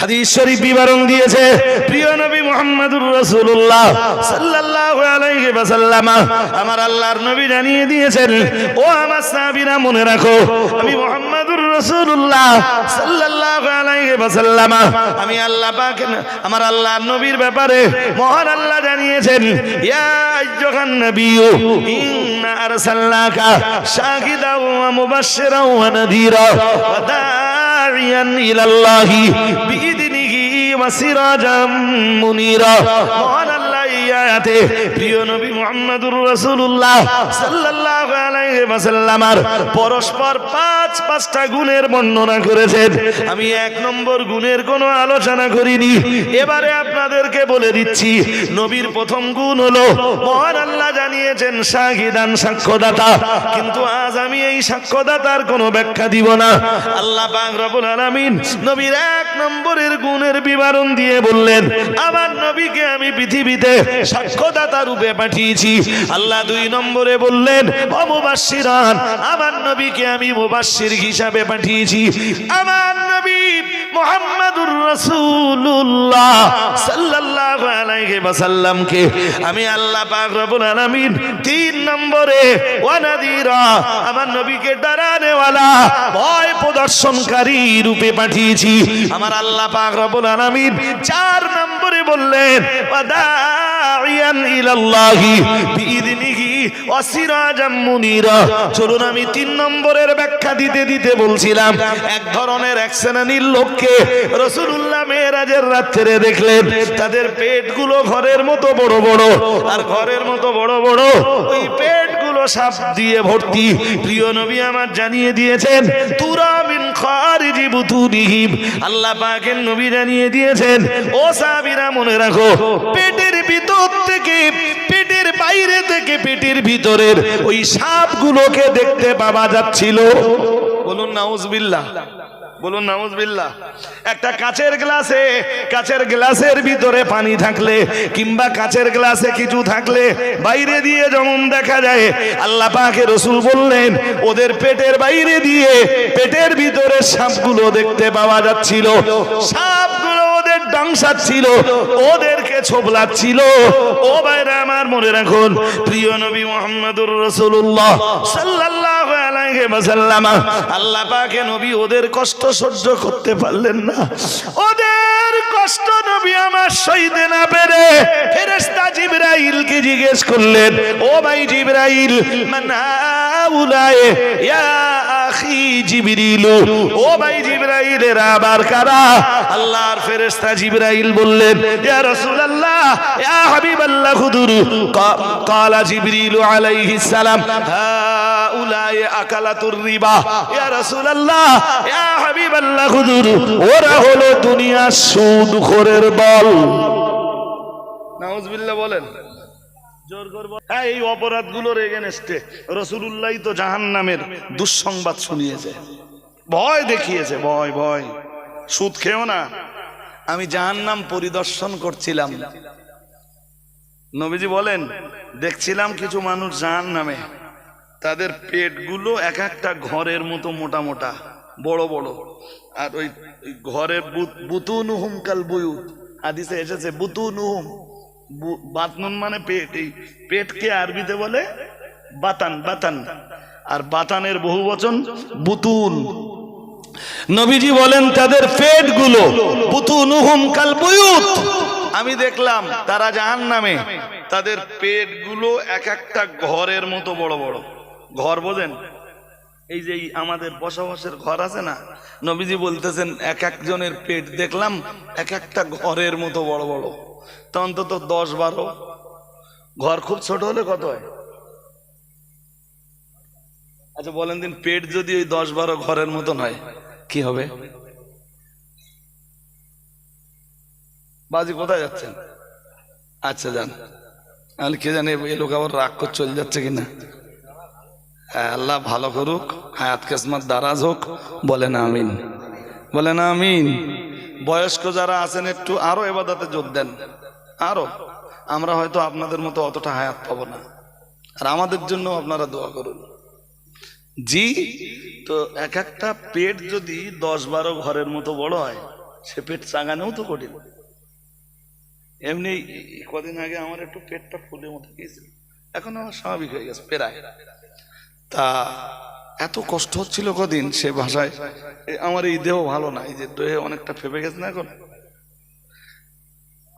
হাদিস শরীফ বিবরণ দিয়েছে, প্রিয় নবী মুহাম্মদুর রাসূলুল্লাহ সাল্লাল্লাহু আলাইহি ওয়াসাল্লাম আমার আল্লাহর নবী জানিয়ে দিয়েছেন, ও আমার সাহাবীরা, মনে রাখো, আমি মুহাম্মদুর রাসূলুল্লাহ সাল্লাল্লাহু আলাইহি ওয়াসাল্লাম, আমি আল্লাহ পাক, আমার আল্লাহর নবীর ব্যাপারে মহান আল্লাহ জানিয়েছেন, ইয়া আইয়ুহান নাবিয়্যু ইন্না আরসালনাকা শাহিদাও ওয়া মুবাশশিরাও ওয়া নাযীরা ওয়া এই আয়াতে প্রিয় নবী মুহাম্মদুর রাসূলুল্লাহ সাল্লাল্লাহু আলাইহি ওয়াসাল্লামার পরস্পর পাঁচ পাঁচটা গুণের বর্ণনা করেছেন। আমি এক নম্বর গুণের কোনো আলোচনা করিনি। এবারে আপনাদেরকে বলে দিচ্ছি, নবীর প্রথম গুণ হলো, মহান আল্লাহ জানিয়েছেন শাহিদান সাক্ষ্যদাতা। কিন্তু আজ আমি এই সাক্ষ্যদাতার কোনো ব্যাখ্যা দিব না। আল্লাহ পাক রব্বুল নবীর এক নম্বরের গুণের বিবরণ দিয়ে বললেন, আমার নবীকে আমি পৃথিবীতে সাক্ষ্যদাতা রূপে পাঠিয়েছি। আল্লাহ দুই নম্বরে বললেন অমুবাসিরান আমার নবীকে আমি মুবাসির হিসাবে পাঠিয়েছি। আমার মোহাম্মদুর রাসূলুল্লাহ সাল্লাল্লাহু আলাইহি আমি আল্লাহ পাক রব্বুল আলামিন তিন নম্বরে আমার নবীকে ডরানেওয়ালা, ভয় প্রদর্শনকারী রূপে পাঠিয়েছি। আমার আল্লাহ পাক রব্বুল আলামিন চার নম্বরে বললেন ওয়াদাইয়ান ইলাল্লাহি বিইذনিহি চলুন আমি তিন নম্বরের ব্যাখ্যা দিতে দিতে বলছিলাম। এক ধরনের এক শ্রেণির লোককে রসুল্লাহ মেয়েরাজের রাত্রে দেখলেন, তাদের পেটগুলো ঘরের মতো বড় বড়। আর ঘরের মতো বড় বড়, ওই পেটগুলো সাপ দিয়ে ভর্তি। প্রিয় নবী আমার জানিয়ে দিয়েছেন, তুরা মিন খারিজি নবী জানিয়ে দিয়েছেন, ও সাহাবীরা মনে রাখো, পেটের ভিতর থেকে বাইরে থেকে পেটের ভিতরের ওই সাপগুলোকে দেখতে পাওয়া যাচ্ছিল। বলুন নাউজবিল্লাহ বলুন নাউজবিল্লাহ। একটা কাচের গ্লাসে, কাচের গ্লাসের ভিতরে পানি থাকলে কিংবা কাচের গ্লাসে কিছু থাকলে বাইরে দিয়ে যেমন দেখা যায়, আল্লাহ পাকে রসুল বললেন, ওদের পেটের বাইরে দিয়ে পেটের ভিতরে সাপগুলো দেখতে পাওয়া যাচ্ছিল। সাপগুলো ওদের ডাংসাচ্ছিল ওদেরকে ছোবলাচ্ছিল। ও বাইরে আমার মনে রাখুন, প্রিয় নবী মোহাম্মদুর রসুল্লাহ আলাইহি আল্লাহ নবী ওদের কষ্ট সহ্য করতে পারলেন না। ওদের কষ্ট নবী আমার সইতে না পেরে ফেরেশতা জিবরাইলকে জিজ্ঞেস করলেন, ও ভাই জিবরাইল মানাউলায়ে ইয়া আখি জিবরিল। ও ভাই জিবরাইল এরা আবার কারা? আল্লাহর ফেরেশতা জিবরাইল বললেন, ইয়া রাসূলুল্লাহ, ইয়া হাবিবাল্লাহ খুদুর কালা জিবরিল আলাইহিস সালাম, হাউলায়ে আকালাতুর রিবা, ইয়া রাসূলুল্লাহ, ইয়া হাবিবাল্লাহ খুদুর ওরা হলো দুনিয়ার সুদখোরের দল নাউজুবিল্লাহ বলেন। হ্যাঁ এগেনস্টে তো জাহান নামের দুঃসংবাদ শুনিয়েছে। ভয় দেখিয়েছে, ভয় ভয়। সুদ খেও না। আমি জাহান নাম পরিদর্শন করছিলাম। নবীজি বলেন, দেখছিলাম কিছু মানুষ জাহান নামে তাদের পেটগুলো এক একটা ঘরের মতো মোটা মোটা, বড় বড়। আর ওই ঘরের বুতুনুহুম কাল বুয়ুত। হাদিসে এসেছে, বুতুনুহুম। বু- বাতনুন মানে পেট, এই পেটকে আরবিতে বলে বাতান বাতান। আর বাতানের বহু বচন বুতুন। নবীজি বলেন, তাদের পেটগুলো বুতুনুহুম কাল আমি দেখলাম, তারা জাহান নামে তাদের পেটগুলো এক একটা ঘরের মতো বড় বড়। ঘর বোঝেন? এই যে আমাদের বসবাসের ঘর আছে না, নবীজি বলতেছেন, এক একজনের পেট দেখলাম, এক একটা ঘরের মতো বড় বড়। তা অন্তত দশ বারো। ঘর খুব ছোট হলে কত হয়? আচ্ছা বলেন দিন, পেট যদি ওই দশ বারো ঘরের মতন হয়, কি হবে? বাজি কোথায় যাচ্ছেন? আচ্ছা যান। আমি কে জানে এ লোক আবার রাগ করে চলে যাচ্ছে কিনা? হ্যাঁ আল্লাহ ভালো করুক, হায়াত কেসমাত দারাজ হোক, বলেন আমিন। বলেন আমিন। বয়স্ক যারা আছেন একটু আরও এবাদাতে যোগ দেন। আরও। আমরা হয়তো আপনাদের মতো অতটা হায়াত পাবো না। আর আমাদের জন্য আপনারা দোয়া করুন। জি, তো এক একটা পেট যদি দশ বারো ঘরের মতো বড় হয়, সে পেট চাগানোও তো কঠিন। এমনি কদিন আগে আমার একটু পেটটা ফুলে মতো গিয়েছিল। এখন আমার স্বাভাবিক হয়ে গেছে, প্রায়। তা এত কষ্ট হচ্ছিল কদিন সে ভাষায়? আমার এই দেহ ভালো না, এই যে দেহে অনেকটা ফেপে গেছে না এখন?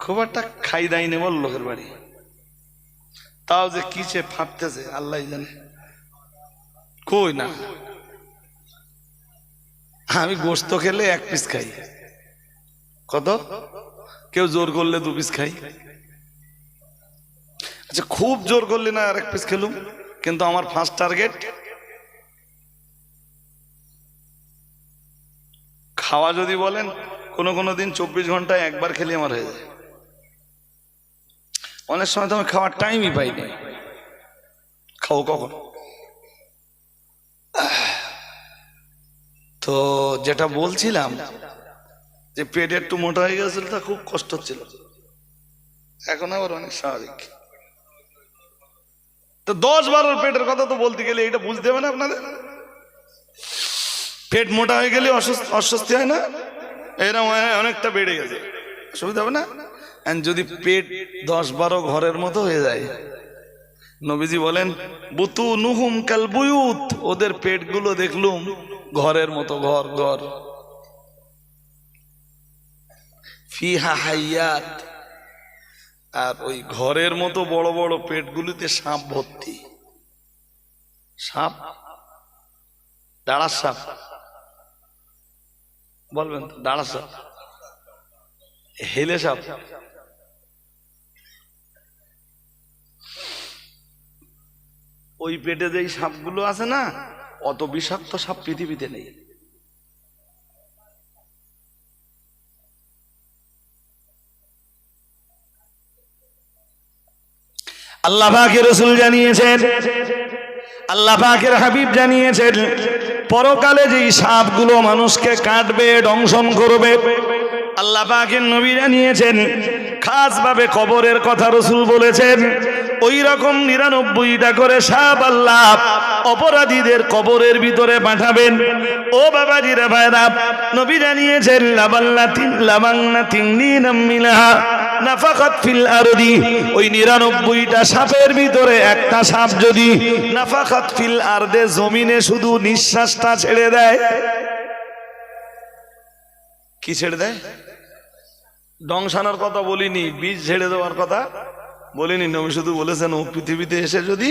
খুব একটা খাই দাই নেবল লোকের বাড়ি। তাও যে কি সে ফাটতেছে আল্লাহ জানে। কই না? আমি গোস্ত খেলে এক পিস খাই। কত? কেউ জোর করলে দু পিস খাই। আচ্ছা খুব জোর করলে না আর এক পিস খেলুম, কিন্তু আমার ফার্স্ট টার্গেট খাওয়া যদি বলেন, কোনো কোনো দিন চব্বিশ ঘন্টায় একবার খেলে আমার হয়ে যায়। অনেক সময় তো আমি খাওয়ার টাইমই পাইনি খাও কখন? তো যেটা বলছিলাম, যে পেট একটু মোটা হয়ে গেছিল, তা খুব কষ্ট হচ্ছিল। এখন আবার অনেক স্বাভাবিক। তো দশ বারোর পেটের কথা তো বলতে গেলে এটা বুঝতে হবে না আপনাদের? পেট মোটা হয়ে গেলে অস্বস্তি হয় না? এরকম অনেকটা বেড়ে গেছে। অসুবিধা হবে না? যদি পেট দশ বারো ঘরের মতো হয়ে যায়, নবীজি বলেন বুতু নুহুম কাল বুয়ুত ওদের পেটগুলো দেখলুম ঘরের মতো, ঘর ঘর। ফিহা হাইয়াত। আর ওই ঘরের মতো বড় বড় পেটগুলিতে সাপ ভর্তি। সাপ? দাঁড়ার সাপ। বলবেন তো? দাঁড়ার সাপ হেলে সাপ। ওই পেটে যেই সাপগুলো আছে না, অত বিষাক্ত সাপ পৃথিবীতে নেই। আল্লাহ রসুল জানিয়েছেন, আল্লাহ হাবিব জানিয়েছেন পরকালে যেই সাপগুলো মানুষকে কাটবে, দংশন করবে, আল্লাহ পাকের নবী জানিয়েছেন খাস ভাবে কবরের কথা রসুল বলেছেন, ওই রকম নিরানব্বইটা করে সাপ আল্লাহ অপরাধীদের কবরের ভিতরে পাঠাবেন। ও বাবা জিরা ভাইরা নবী জানিয়েছেন লাবাল্লা তিন, লাবাংনা তিন মিলাহা। নাফাকাত ফিল আরদি, ওই নিরানব্বইটা সাপের ভিতরে একটা সাপ যদি নাফাকাত ফিল আরদে জমিনে শুধু নিঃশ্বাসটা ছেড়ে দেয়, কি ছেড়ে দেয়? ডংসানোর কথা বলিনি, বীজ ছেড়ে দেওয়ার কথা বলিনি নবী শুধু বলেছেন, ও পৃথিবীতে এসে যদি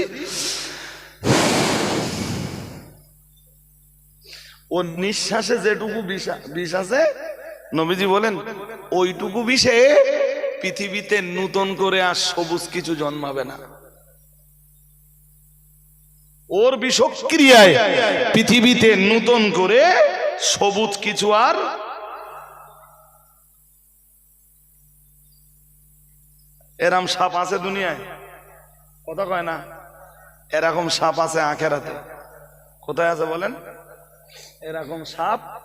ও নিঃশ্বাসে যেটুকু বিষ বিষ আছে, নবীজি বলেন, ওইটুকু বিষে পৃথিবীতে নূতন করে আর সবুজ কিছু জন্মাবে না। ওর বিষক্রিয়ায় পৃথিবীতে নূতন করে সবুজ কিছু আর এরম সাপ আছে দুনিয়ায়? কথা কয় না? এরকম সাপ আছে আখেরাতে। কোথায় আছে বলেন? এরকম সাপ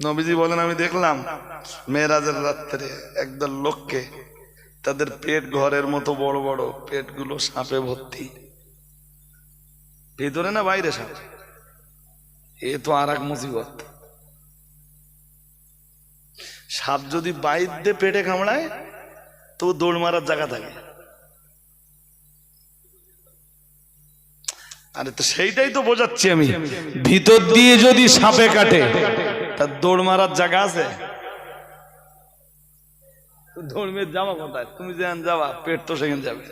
নবীজি বলেন, আমি দেখলাম মেয়েরাজের রাত্রে একদল লোককে তাদের পেট ঘরের মতো বড় বড় পেটগুলো সাপে ভর্তি। ভিতরে না বাইরে সাপ? এ তো আর এক মুসিবত। সাপ যদি বাইর পেটে কামড়ায়, তো দৌড় মারার জায়গা থাকে। আরে তো সেইটাই তো বোঝাচ্ছি আমি। ভিতর দিয়ে যদি সাপে কাটে তার দৌড় মারার জায়গা আছে? দৌড় মেয়ের জামা কোথায়? তুমি যেখানে যাবা, পেট তো সেখানে যাবে।